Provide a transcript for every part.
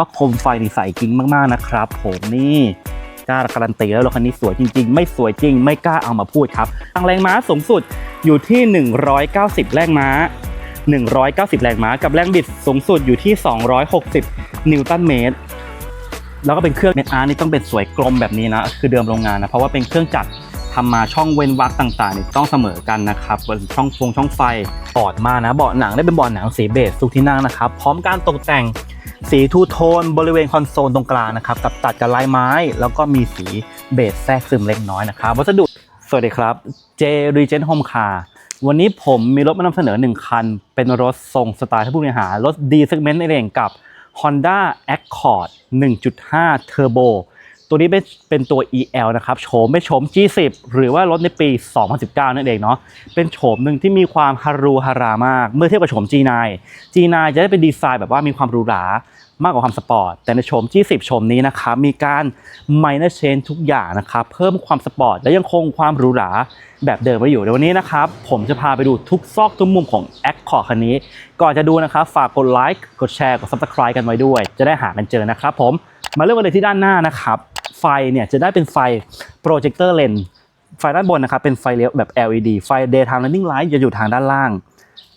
ว่าโคมไฟนี่ใสจริงมากๆนะครับ ผมนี่กล้าการันตีแล้วรถคันนี้สวยจริง ๆ ไม่สวยจริง ไม่กล้าเอามาพูดครับทางแรงม้าสูงสุดอยู่ที่ 190 แรงม้า 190 แรงม้ากับแรงบิดสูงสุดอยู่ที่ 260 นิวตันเมตร แล้วก็เป็นเครื่องเมทอาร์นี่ต้องเป็นสวยกลมแบบนี้นะ คือเดิมโรงงานนะ เพราะว่าเป็นเครื่องจักรทำมาช่องเว้นวรรคต่างๆนี่ต้องเสมอกันนะครับช่องฟงช่องไฟปอดมานะ เบาะหนังได้เป็นเบาะหนังสีเบจทุกที่นั่งนะครับ พร้อมการตกแต่ง สีทูโทนบริเวณคอนโซลตรงกลางนะครับกับตัดกับลายไม้ แล้วก็มีสีเบจแทรกซึมเล็กน้อยนะครับ วัสดุสวัสดีครับ J Regent Home Car วันนี้ผมมีรถมานำเสนอ 1 คัน เป็นรถทรงสไตล์ที่ผู้บริหารรถ D segment นั่นเองกับ Honda Accord 1.5 Turbo ตัวนี้เป็นเป็นตัว EL นะครับ โฉมเป็นโฉม G10 หรือว่ารถในปี 2019 นั่นเองเนาะ เป็นโฉมหนึ่งที่มีความฮารูฮารามาก เมื่อเทียบกับโฉม G9 G9 จะได้เป็นดีไซน์แบบว่ามีความหรูหรา มากกว่าความสปอร์ต แต่ในโฉม G10 โฉมนี้นะครับมีการ minor change ทุกอย่างนะครับเพิ่มความสปอร์ต และยังคงความหรูหราแบบเดิมไว้อยู่ในวันนี้นะครับ ผมจะพาไปดูทุกซอกทุกมุมของ Accord คันนี้ ก่อนจะดูนะครับ ฝากกดไลค์กดแชร์กด Subscribe กันไว้ด้วย จะได้หากันเจอนะครับผมมาเริ่มกันเลยที่ด้านหน้านะครับไฟเนี่ยจะได้เป็นไฟ projector lens ไฟด้านบนนะครับเป็นไฟเลี้ยวแบบ LED ไฟ daytime running light จะอยู่ทางด้านล่าง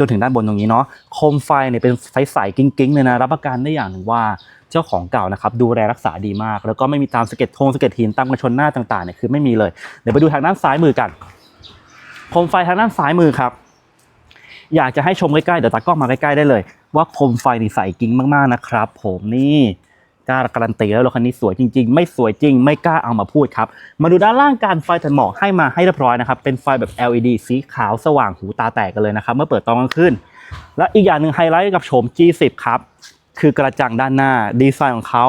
จนถึงด้านบนตรงนี้เนาะโคมไฟเนี่ยเป็นใสๆกิ้งๆเลยนะรับประกันได้อย่างหนึ่งว่าเจ้าของเก่านะครับดูแลรักษาดีมาก แล้วก็ไม่มีตามสะเก็ดทงสะเก็ดหินตามกระชนหน้าต่างๆเนี่ยคือไม่มีเลยเดี๋ยวไปดูทางด้านซ้ายมือกันโคมไฟทางด้านซ้ายมือครับ อยากจะให้ชมใกล้ๆเดี๋ยวตากล้องมาใกล้ๆได้เลย ว่าโคมไฟนี่ใสกิ้งมากๆนะครับ ผมนี่ กล้าการันตีแล้วรถคันนี้สวยจริงๆ ไม่สวยจริง ไม่กล้าเอามาพูดครับ มาดูด้านล่างการไฟถันหมอกให้มาให้เรียบร้อยนะครับ เป็นไฟแบบ LED สีขาวสว่างหูตาแตกกันเลยนะครับ เมื่อเปิดตอนกลางคืน และอีกอย่างหนึ่งไฮไลท์กับโฉม G10 ครับคือกระจังด้านหน้าดีไซน์ของเขา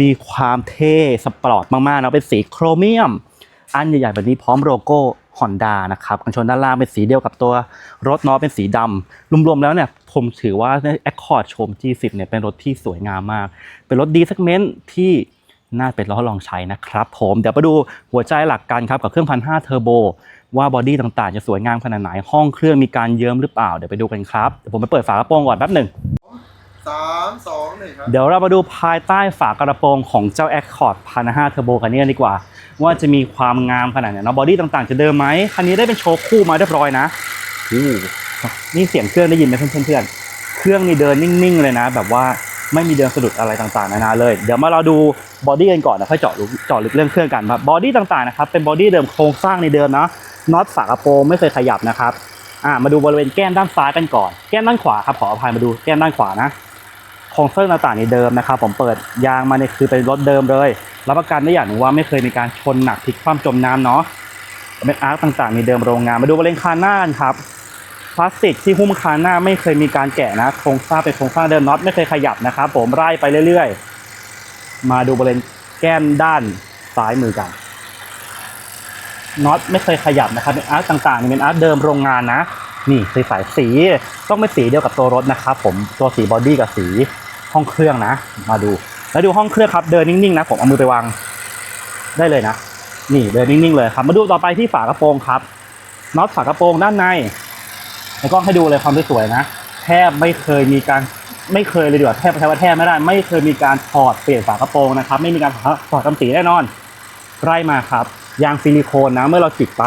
มีความเท่สปอร์ตมากๆนะเป็นสีโครเมียม อันใหญ่ๆแบบนี้พร้อมโลโก้ Honda นะครับกันชนด้านล่างเป็นสีเดียวกับตัวรถเนาะเป็นสีดำรวมๆแล้วเนี่ยผมถือว่า Accord โฉม G10 เนี่ยเป็นรถที่สวยงามมาก เป็นรถดี segment ที่น่าเป็นล้อลองใช้นะครับผมเดี๋ยวไปดูหัวใจหลักกันครับกับเครื่องพันห้าเทอร์โบว่าบอดี้ต่างๆ จะสวยงามขนาดไหน ห้องเครื่องมีการเยิ้มหรือเปล่า เดี๋ยวไปดูกันครับเดี๋ยวผมไปเปิดฝากระโปรงก่อนแป๊บหนึ่งสามสองหนึ่งครับเดี๋ยวเรามาดูภายใต้ฝากระโปรงของเจ้า Accord 1,500 Turbo คันนี้กันดีกว่า ว่าจะมีความงามขนาดไหนเนาะบอดี้ต่างๆ จะเดิมไหมคันนี้ได้เป็นโชว์คู่มาเรียบร้อยนะอู้นี่เสียงเครื่องได้ยินไหมเพื่อนๆเครื่องนี่เดินนิ่งๆเลยนะ แบบว่าไม่มีเดินสะดุดอะไรต่างๆนานาเลย เดี๋ยวมาเราดูบอดี้กันก่อนนะค่อยเจาะลึกเจาะลึกเรื่องเครื่องกันครับบอดี้ต่างๆนะครับเป็นบอดี้เดิมโครงสร้างในเดิมนะน็อตฝากระโปรงไม่เคยขยับนะครับอ่ามาดูบริเวณแก้มด้านซ้ายกันก่อน แก้มด้านขวาครับขออภัยมาดูแก้มด้านขวานะโครงสร้างต่างๆในเดิมนะครับ ผมเปิดยางมาเนี่ยคือเป็นรถเดิมเลย รับประกันได้อย่างหนึ่งว่าไม่เคยมีการชนหนักพลิกคว่ำจมน้ำเนาะเป็นอาร์คต่างๆในเดิมโรงงาน มาดูบริเวณคานหน้าครับพลาสติกที่หุ้มคานหน้าไม่เคยมีการแกะนะโครงสร้างเป็นโครงสร้างเดิมน็อตไม่เคยขยับนะครับผมไล่ไปเรื่อยๆ มาดูบริเวณแก้มด้านซ้ายมือกันน็อตไม่เคยขยับนะครับเป็นอาร์คต่างๆเป็นอาร์คเดิมโรงงานนะนี่คือสายสีต้องเป็นสีเดียวกับตัวรถนะครับผมตัวสีบอดี้กับสีห้องเครื่องนะ มาดู แล้วดูห้องเครื่องครับเดินนิ่งๆนะผมเอามือไปวางได้เลยนะ นี่เดินนิ่งๆเลยครับ มาดูต่อไปที่ฝากระโปรงครับน็อตฝากระโปรงด้านในแล้วก็ให้ดูเลยความสวยๆนะแทบไม่เคยมีการไม่เคยเลยดีกว่าแทบใช้ว่าแทบไม่ได้ ไม่เคยมีการถอดเปลี่ยนฝากระโปรงนะครับ ไม่มีการถอดกำสีแน่นอนไล่มาครับยางซิลิโคนนะเมื่อเราติดไป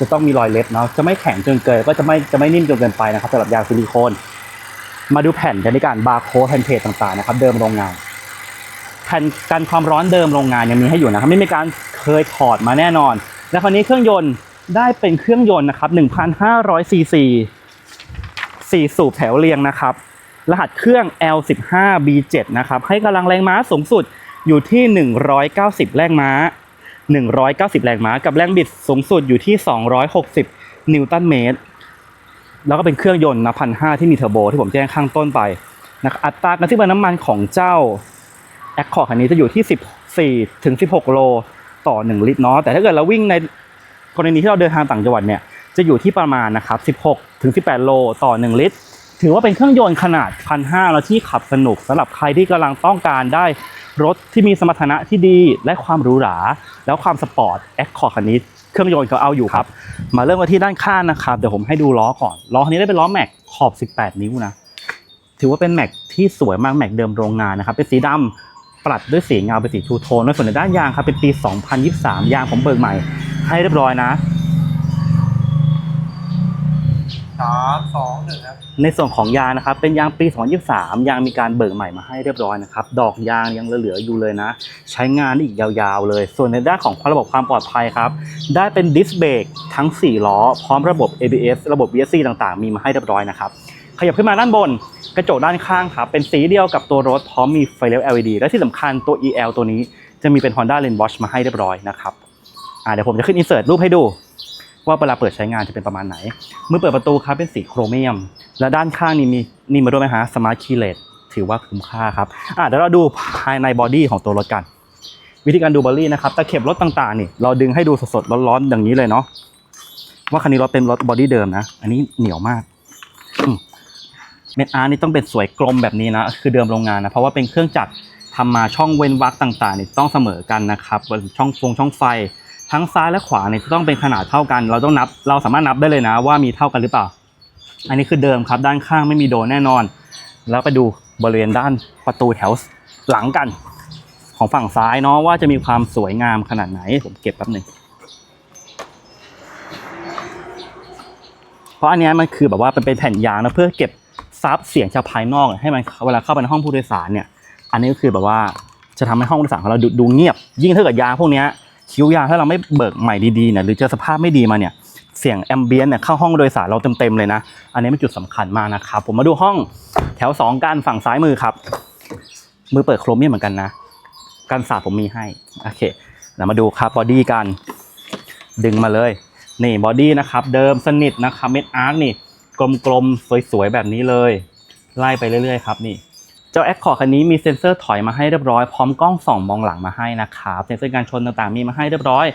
จะต้องมีรอยเล็บเนาะจะไม่แข็งจนเกินก็จะไม่จะไม่นิ่มจนเกินไปนะครับสำหรับยางซิลิโคน มาดูแผ่นกันในการบาร์โค้ดแผ่นเพจต่างๆนะครับ เดิมโรงงาน แผ่นกันความร้อนเดิมโรงงานยังมีให้อยู่นะครับไม่มีการเคยถอดมาแน่นอน และคราวนี้เครื่องยนต์ได้เป็นเครื่องยนต์นะครับ1,500ซีซีสี่สูบแถวเรียงนะครับ รหัสเครื่อง L15B7 นะครับ ให้กำลังแรงม้าสูงสุดอยู่ที่ 190 แรงม้า 190 แรงม้า กับแรงบิดสูงสุดอยู่ที่ 260 นิวตันเมตร แล้วก็เป็นเครื่องยนต์นะพันห้าที่มีเทอร์โบที่ผมแจ้งข้างต้นไปนะครับอัตราการที่บรรน้ำมันของเจ้า Accord คันนี้จะอยู่ที่ 14 ถึง 16 โลต่อ 1 ลิตรเนาะแต่ถ้าเกิดเราวิ่งในกรณีที่เราเดินทางต่างจังหวัดเนี่ยจะอยู่ที่ประมาณนะครับ 16 ถึง 18 โลต่อ 1 ลิตร ถือว่าเป็นเครื่องยนต์ขนาด 1,500 แล้วที่ขับสนุกสำหรับใครที่กำลังต้องการได้รถที่มีสมรรถนะที่ดีและความหรูหรา แล้วความสปอร์ต Accord คันนี้เครื่องยนต์เขาเอาอยู่ครับ มาเริ่มกันที่ด้านข้างนะครับ เดี๋ยวผมให้ดูล้อก่อน ล้อคันนี้ได้เป็นล้อแม็กขอบ 18 นิ้วนะ ถือว่าเป็นแม็กที่สวยมากแม็กเดิมโรงงานนะครับ เป็นสีดำ ปรัดด้วยสีเงาเป็นสีทูโทนและส่วนในด้านยางครับเป็นปี 2023 ยางผมเบิกใหม่ ให้เรียบร้อยนะสามสองหนึ่งครับในส่วนของยางนะครับ เป็นยางปี2023 ยางมีการเบิกใหม่มาให้เรียบร้อยนะครับ ดอกยางยังเหลือๆอยู่เลยนะ ใช้งานได้อีกยาวๆเลย ส่วนในด้านของระบบความปลอดภัยครับ ได้เป็นดิสเบรกทั้ง 4 ล้อ พร้อมระบบ ABS ระบบ VSC ต่างๆ มีมาให้เรียบร้อยนะครับข ยับขึ้นมาด้านบน กระจกด้านข้างครับเป็นสีเดียวกับตัวรถพร้อมมีไฟเลี้ยว LED และที่สำคัญตัว EL ตัวนี้จะมีเป็น Honda Lane Watch มาให้เรียบร้อยนะครับอ่าเดี๋ยวผมจะขึ้นอินเสิร์ตรูปให้ดู ว่าเวลาเปิดใช้งานจะเป็นประมาณไหน เมื่อเปิดประตูครับเป็นสีโครเมียม และด้านข้างนี่มีนี่มาด้วยไหมฮะสมาร์ทคีย์เลสถือว่าคุ้มค่าครับอะเดี๋ยวเราดูภายในบอดี้ของตัวรถกัน วิธีการดูบอดี้นะครับตะเข็บรถต่างๆนี่เราดึงให้ดูสดๆร้อนๆอย่างนี้เลยเนาะว่าคันนี้รถเป็นรถบอดี้เดิมนะ อันนี้เหนียวมาก อืม เม็ดอาร์นี่ต้องเป็นสวยกลมแบบนี้นะคือเดิมโรงงานนะเพราะว่าเป็นเครื่องจักรทำมาช่องเว้นวรรคต่างๆนี่ต้องเสมอกันนะครับช่องฟงช่องไฟ ทั้งซ้ายและขวาเนี่ยต้องเป็นขนาดเท่ากัน เราต้องนับเราสามารถนับได้เลยนะ ว่ามีเท่ากันหรือเปล่า อันนี้คือเดิมครับ ด้านข้างไม่มีโดนแน่นอน แล้วไปดูบริเวณด้านประตูแถวหลังกัน ของฝั่งซ้ายเนาะว่าจะมีความสวยงามขนาดไหนผมเก็บแป๊บหนึ่งเพราะอันนี้มันคือแบบว่าเป็นแผ่นยางนะเพื่อเก็บ ซับเสียงจากภายนอกให้มันเวลาเข้าไปในห้องผู้โดยสารเนี่ย อันนี้ก็คือแบบว่าจะทำให้ห้องผู้โดยสารของเราดูเงียบ ยิ่งถ้าเกิดยาพวกนี้คิ้วยาถ้าเราไม่เบิกใหม่ดีๆเนี่ยหรือเจอสภาพไม่ดีมาเนี่ยเสียงแอมเบียนเนี่ยเข้าห้องโดยสารเราเต็มๆเลยนะ อันนี้เป็นจุดสำคัญมากนะครับผมมาดูห้องแถวสองกันฝั่งซ้ายมือครับมือเปิดโครเมียมเหมือนกันนะกันสาดผมมีให้โอเคเดี๋ยวมาดูครับบอดี้กัน ดึงมาเลยนี่บอดี้นะครับเดิมสนิทนะครับเม็ดอาร์คนี่ กลมๆ สวยๆ แบบนี้เลย ไล่ไปเรื่อยๆ ครับนี่ เจ้าแอคคอร์คันนี้มีเซ็นเซอร์ถอยมาให้เรียบร้อยพร้อมกล้องส่องมองหลังมาให้นะครับเซ็นเซอร์การชนต่างๆ มีมาให้เรียบร้อย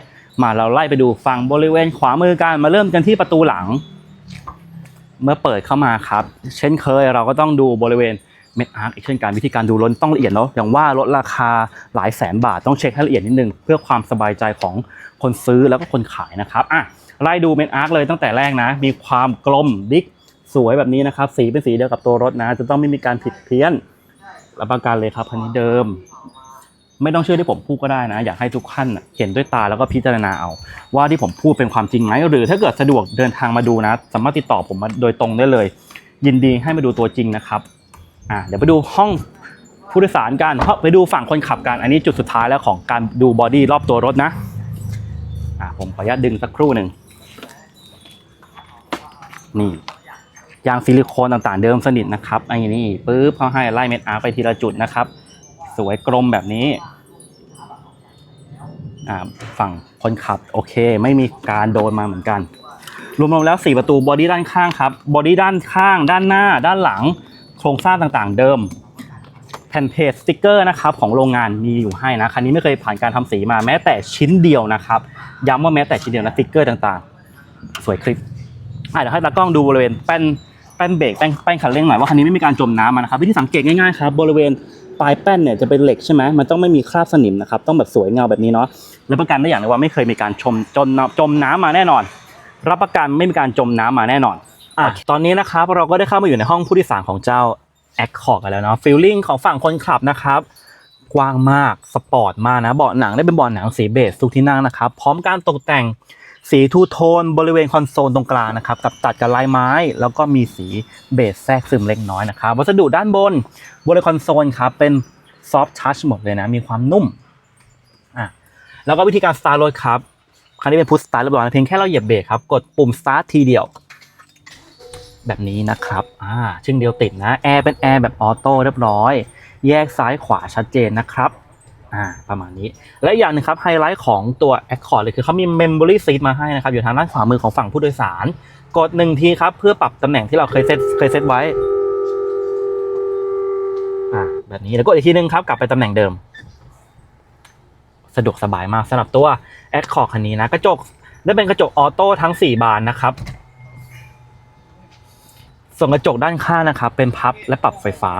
มาเราไล่ไปดูฝั่งบริเวณขวามือกันมาเริ่มกันที่ประตูหลัง เมื่อเปิดเข้ามาครับ เช่นเคยเราก็ต้องดูบริเวณเม็ดอาร์คอีกเช่นกันวิธีการดูรถต้องละเอียดเนาะอย่างว่าลดราคาหลายแสนบาทต้องเช็คให้ละเอียดนิดนึง เพื่อความสบายใจของคนซื้อแล้วก็คนขายนะครับอะ ไล่ดูเม็ดอาร์คเลยตั้งแต่แรกนะ มีความกลมดิกสวยแบบนี้นะครับ สีเป็นสีเดียวกับตัวรถนะ จะต้องไม่มีการผิดเพี้ยนรับประกันเลยครับคันนี้เดิม ไม่ต้องเชื่อที่ผมพูดก็ได้นะ อยากให้ทุกท่านเห็นด้วยตาแล้วก็พิจารณาเอา ว่าที่ผมพูดเป็นความจริงไหมหรือถ้าเกิดสะดวกเดินทางมาดูนะ สามารถติดต่อผมมาโดยตรงได้เลย ยินดีให้มาดูตัวจริงนะครับอ่าเดี๋ยวไปดูห้องผู้โดยสารกันเพราะไปดูฝั่งคนขับกันอันนี้จุดสุดท้ายแล้วของการดูบอดี้รอบตัวรถนะอ่าผมขออนุญาตดึงสักครู่หนึ่ง นี่ยางซิลิโคนต่างๆเดิมสนิทนะครับอันนี้ปึ๊บเขาให้ไล่เม็ดอาร์ไปทีละจุดนะครับ สวยกลมแบบนี้ฝั่งคนขับโอเค ไม่มีการโดนมาเหมือนกันรวมๆแล้ว 4 ประตูบอดี้ด้านข้างครับบอดี้ด้านข้างด้านหน้า ด้านหลัง โครงสร้างต่างๆ เดิม แผ่นเพจสติกเกอร์นะครับของโรงงานมีอยู่ให้นะคันนี้ไม่เคยผ่านการทำสีมาแม้แต่ชิ้นเดียวนะครับ ย้ำว่าแม้แต่ชิ้นเดียวนะสติกเกอร์ต่างๆ สวยคลิป อะเดี๋ยวให้ตากล้องดูบริเวณแป้นแป้นเบรกแป้นแป้นคันเร่งหน่อยว่าคันนี้ไม่มีการจมน้ำมานะครับวิธีสังเกตง่ายๆครับบริเวณปลายแป้นเนี่ยจะเป็นเหล็กใช่ไหมมันต้องไม่มีคราบสนิมนะครับต้องแบบสวยเงาแบบนี้เนาะและประกันได้อย่างเลยว่าไม่เคยมีการชมจมน้ำจมน้ำมาแน่นอน รับประกันไม่มีการจมน้ำมาแน่นอนอะตอนนี้นะครับเราก็ได้เข้ามาอยู่ในห้องผู้โดยสารของเจ้าแอคคอร์กันแล้วเนาะฟีลลิ่งของฝั่งคนขับนะครับกว้างมากสปอร์ตมากนะเบาะหนังได้เป็นเบาะหนังสีเบจทุกที่นั่งนะครับพร้อมการตกแต่ง สีทูโทนบริเวณคอนโซลตรงกลางนะครับกับตัดกับลายไม้ แล้วก็มีสีเบจแทรกซึมเล็กน้อยนะครับ วัสดุด้านบนบริเวณคอนโซลครับเป็นซอฟ t ์ทัชหมดเลยนะ มีความนุ่มอะแล้วก็วิธีการสตาร์ทรถครับคันนี้เป็นพุชสตาร์ทเรียบร้อยเพียงแค่เราเหยียบเบรกครับ กดปุ่มสตาร์ททีเดียว แบบนี้นะครับอ่าชึ่งเดียวติดนะแอร์เป็นแอร์แบบออโต้เรียบร้อย แยกซ้ายขวาชัดเจนนะครับ อ่าประมาณนี้ และอย่างหนึงครับไฮไลท์ของตัว Accord เลยคือเขามี Memory Seat มาให้นะครับ อยู่ทางด้านขวามือของฝั่งผู้โดยสาร กดหนึ่งทีครับ เพื่อปรับตำแหน่งที่เราเคยเซตเคยเซตไว้อ่าแบบนี้แล้วกดอีกทีนึงครับ กลับไปตำแหน่งเดิม สะดวกสบายมากสำหรับตัว Accord คันนี้นะ กระจกได้เป็นกระจกออโต้ทั้ง 4 บานนะครับส่วนกระจกด้านข้างนะครับ เป็นพับและปรับไฟฟ้า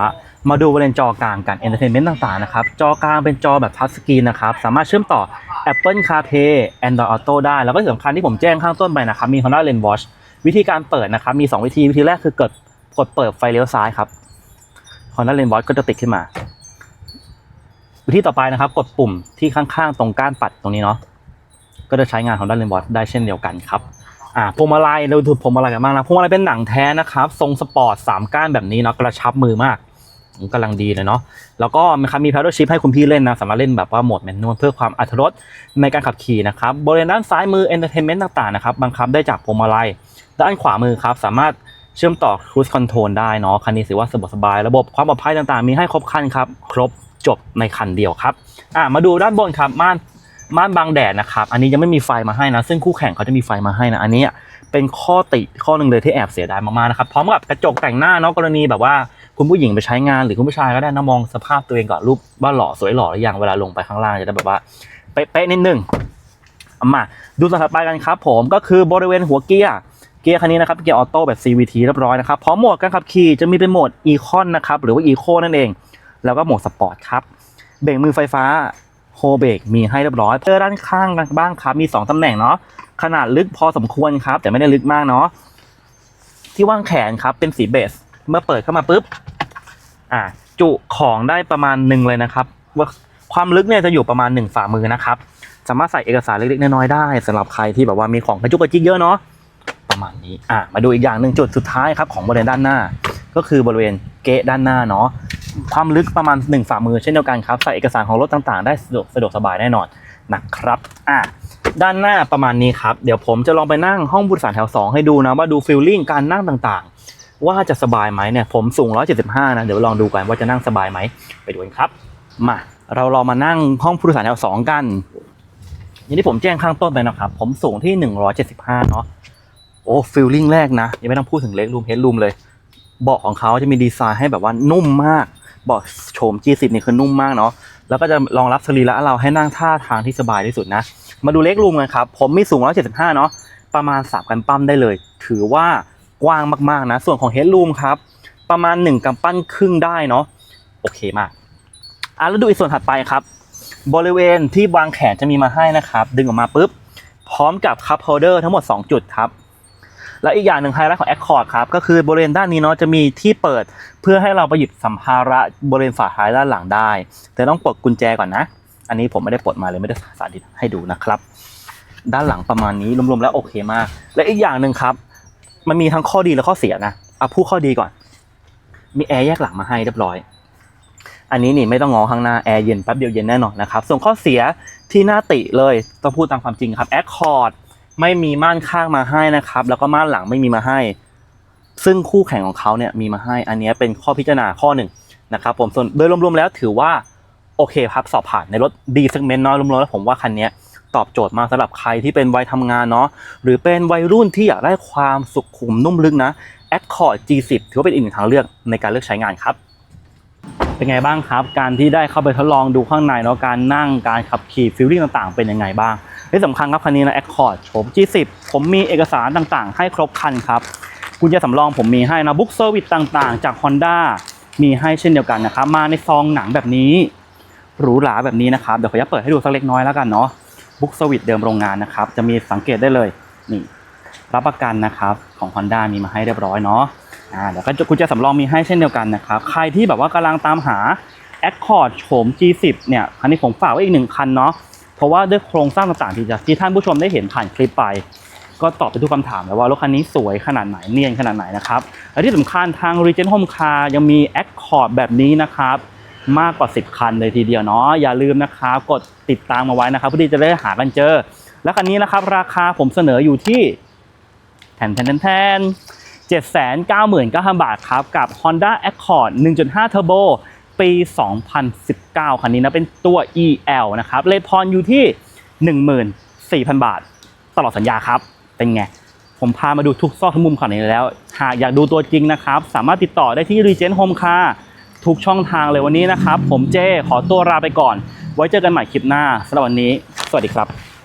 มาดูบริเวณจอกลางกันเอนเตอร์เทนเมนต์ต่างๆนะครับ จอกลางเป็นจอแบบทัชสกรีนนะครับ สามารถเชื่อมต่อ Apple CarPlay Android Auto ได้ แล้วก็สำคัญที่ผมแจ้งข้างต้นไปนะครับ มี Honda Lane Watch วิธีการเปิดนะครับ มี 2 วิธี วิธีแรกคือกดกดเปิดไฟเลี้ยวซ้ายครับ Honda l a n e w a t ก็จะติดขึ้นมา วิธีต่อไปนะครับ กดปุ่มที่ข้างๆ ตรงก้านปัดตรงนี้เนาะ ก็จะใช้งาน Honda l a n e w a t ได้เช่นเดียวกันครับอ่าพวงมาลัยเราดูพวงมาลัยกันบ้างนะพวงมาลัยเป็นหนังแท้นะครับ ทรงสปอร์ตสามก้านแบบนี้เนาะกระชับมือมาก กำลังดีเลยเนาะแล้วก็มีครับมี paddle shift ให้คุณพี่เล่นนะสามารถเล่นแบบว่าโหมดแมนนวลเพื่อความอัตรสในการขับขี่นะครับบริเวณด้านซ้ายมือ entertainment ต่างๆนะครับบังคับได้จากพวงมาลัยด้านขวามือครับสามารถเชื่อมต่อ cruise control ได้เนาะคันนี้ถือว่าสะดวกสบายระบบความปลอดภัยต่างๆ มีให้ครบครันครับครบจบในคันเดียวครับอะมาดูด้านบนครับม่านม่านบังแดดนะครับ อันนี้ยังไม่มีไฟมาให้นะ ซึ่งคู่แข่งเขาจะมีไฟมาให้นะ อันนี้เป็นข้อติข้อหนึ่งเลยที่แอบเสียดายมากๆนะครับ พร้อมกับกระจกแต่งหน้าเนาะกรณีแบบว่า คุณผู้หญิงไปใช้งานหรือคุณผู้ชายก็ได้นะมองสภาพตัวเองก่อนรูปว่าหล่อสวยหล่อหรือยังเวลาลงไปข้างล่างจะได้แบบว่าเป๊ะๆนิดนึงเอามาดูสถาปัตย์กันครับผมก็คือบริเวณหัวเกียร์เกียร์คันนี้นะครับเกียร์ออโต้แบบ CVT เรียบร้อยนะครับพร้อมโหมดการขับขี่จะมีเป็นโหมด Econ นนะครับหรือว่า Eco นั่นเอง แล้วก็โหมดสปอร์ตครับเบรกมือไฟฟ้าโฮเบรกมีให้เรียบร้อยเพื่อด้านข้างกันบ้างครับมี 2ตำแหน่งเนาะขนาดลึกพอสมควรครับ แต่ไม่ได้ลึกมากเนาะที่ว่างแขนครับเป็นสีเบส เมื่อเปิดเข้ามาปุ๊บอ่าจุของได้ประมาณหนึ่งเลยนะครับว่าความลึกเนี่ยจะอยู่ประมาณหนึ่งฝ่ามือนะครับ สามารถใส่เอกสารเล็กๆน้อยๆได้สำหรับใครที่แบบว่ามีของกระจุกกระจิกเยอะเนาะประมาณนี้อะมาดูอีกอย่างหนึ่งจุดสุดท้ายครับของบริเวณด้านหน้า ก็คือบริเวณเกะด้านหน้าเนาะความลึกประมาณ 1 ฝ่ามือเช่นเดียวกันครับใส่เอกสารของรถต่างๆ ได้สะดวกสะดวกสบายแน่นอนนะครับอะด้านหน้าประมาณนี้ครับ เดี๋ยวผมจะลองไปนั่งห้องผู้โดยสารแถว 2 ให้ดูนะว่าดูฟิลลิ่งการนั่งต่างๆ ว่าจะสบายไหมเนี่ยผมสูง 175 นะ เดี๋ยวลองดูกันว่าจะนั่งสบายไหมไปดูกันครับ มาเราลองมานั่งห้องผู้โดยสารแถว2กัน อย่างที่ผมแจ้งข้างต้นไปนะครับ ผมสูงที่ 175 เนาะโอ้ฟิลลิ่งแรกนะ ยังไม่ต้องพูดถึงเล็กรูมเฮดรูมเลย เบาะของเขาจะมีดีไซน์ให้แบบว่านุ่มมาก เบาะโฉม G10 นี่คือนุ่มมากเนาะแล้วก็จะรองรับสรีระเราให้นั่งท่าทางที่สบายที่สุดนะ มาดูเล็กรูมกันครับ ผมมีสูง 175 เนาะประมาณ3กันปั้มได้เลย ถือว่า กว้างมากๆนะ ส่วนของเฮดรูมครับ ประมาณ 1กำปั้นครึ่งได้เนาะโอเคมากอะแล้วดูอีกส่วนถัดไปครับ บริเวณที่วางแขนจะมีมาให้นะครับ ดึงออกมาปุ๊บ พร้อมกับคัพโฮเดอร์ทั้งหมด 2 จุดครับ แล้วอีกอย่างหนึ่งไฮไลท์ของ Accord ครับ ก็คือบริเวณด้านนี้เนาะจะมีที่เปิดเพื่อให้เราไปหยิบสัมภาระบริเวณฝาท้ายด้านหลังได้ แต่ต้องปลดกุญแจก่อนนะ อันนี้ผมไม่ได้ปลดมาเลยไม่ได้สาธิตให้ดูนะครับ ด้านหลังประมาณนี้รวมๆแล้วโอเคมาก และอีกอย่างหนึ่งครับ มันมีทั้งข้อดีและข้อเสียนะเอาพูดข้อดีก่อน มีแอร์แยกหลังมาให้เรียบร้อย อันนี้นี่ไม่ต้องงอข้างหน้าแอร์เย็นแป๊บเดียวเย็นแน่นอนนะครับ ส่วนข้อเสียที่น่าติเลยต้องพูดตามความจริงครับ Accord ไม่มีม่านข้างมาให้นะครับ แล้วก็ม่านหลังไม่มีมาให้ ซึ่งคู่แข่งของเขาเนี่ยมีมาให้ อันนี้เป็นข้อพิจารณาข้อหนึ่งนะครับ ผมส่วนโดยรวมๆแล้วถือว่าโอเคครับสอบผ่านในรถดีเซกเมนต์น้อยรวมๆแล้วผมว่าคันนี้ ตอบโจทย์มากสำหรับใครที่เป็นวัยทำงานเนาะหรือเป็นวัยรุ่นที่อยากได้ความสุขุมนุ่มลึกนะ Accord G10 ถือว่าเป็นอีกหนึ่งทางเลือกในการเลือกใช้งานครับ เป็นไงบ้างครับ การที่ได้เข้าไปทดลองดูข้างในเนาะการนั่งการขับขี่ฟิลลิ่งต่างๆ เป็นยังไงบ้างที่สำคัญครับคันนี้นะ Accord โฉม G10 ผมมีเอกสารต่างๆ ให้ครบครันครับกุญแจสำรองผมมีให้นะบุ๊กเซอร์วิสต่างๆ จาก Honda มีให้เช่นเดียวกันนะครับมาในซองหนังแบบนี้หรูหราแบบนี้นะครับเดี๋ยวขออนุญาตเปิดให้ดูสักเล็กน้อยแล้วกันเนาะ บุ๊กเซอร์วิสเดิมโรงงานนะครับ จะมีสังเกตได้เลยนี่รับประกันนะครับของ Honda มีมาให้เรียบร้อยเนาะอ่าเดี๋ยวก็กุญแจสำรองมีให้เช่นเดียวกันนะครับใครที่แบบว่ากำลังตามหา Accord โฉม G10 เนี่ยคันนี้ผมฝากไว้อีกหนึ่งคันเนาะเพราะว่าด้วยโครงสร้างต่างๆที่จะที่ท่านผู้ชมได้เห็นผ่านคลิปไป ก็ตอบไปทุกคำถามแล้วว่ารถคันนี้สวยขนาดไหนเนียนขนาดไหนนะครับและที่สำคัญทาง Regent Home Car ยังมี Accord แบบนี้นะครับ มากกว่า 10 คันเลยทีเดียวเนาะอย่าลืมนะครับ กดติดตามมาไว้นะครับเพื่อที่จะได้หากันเจอ และคันนี้นะครับ ราคาผมเสนออยู่ที่แทนแทนแทนแทน799,000 บาทครับ กับ Honda Accord 1.5 Turbo ปี 2019 คันนี้นะเป็นตัว EL นะครับเลทพรอยู่ที่ 14,000 บาท ตลอดสัญญาครับ เป็นไง ผมพามาดูทุกซอกทุกมุมขนนี้แล้ว หากอยากดูตัวจริงนะครับ สามารถติดต่อได้ที่ Regent Home Car ทุกช่องทางเลยวันนี้นะครับ ผมเจ้ขอตัวลาไปก่อน ไว้เจอกันใหม่คลิปหน้าสำหรับวันนี้ สวัสดีครับ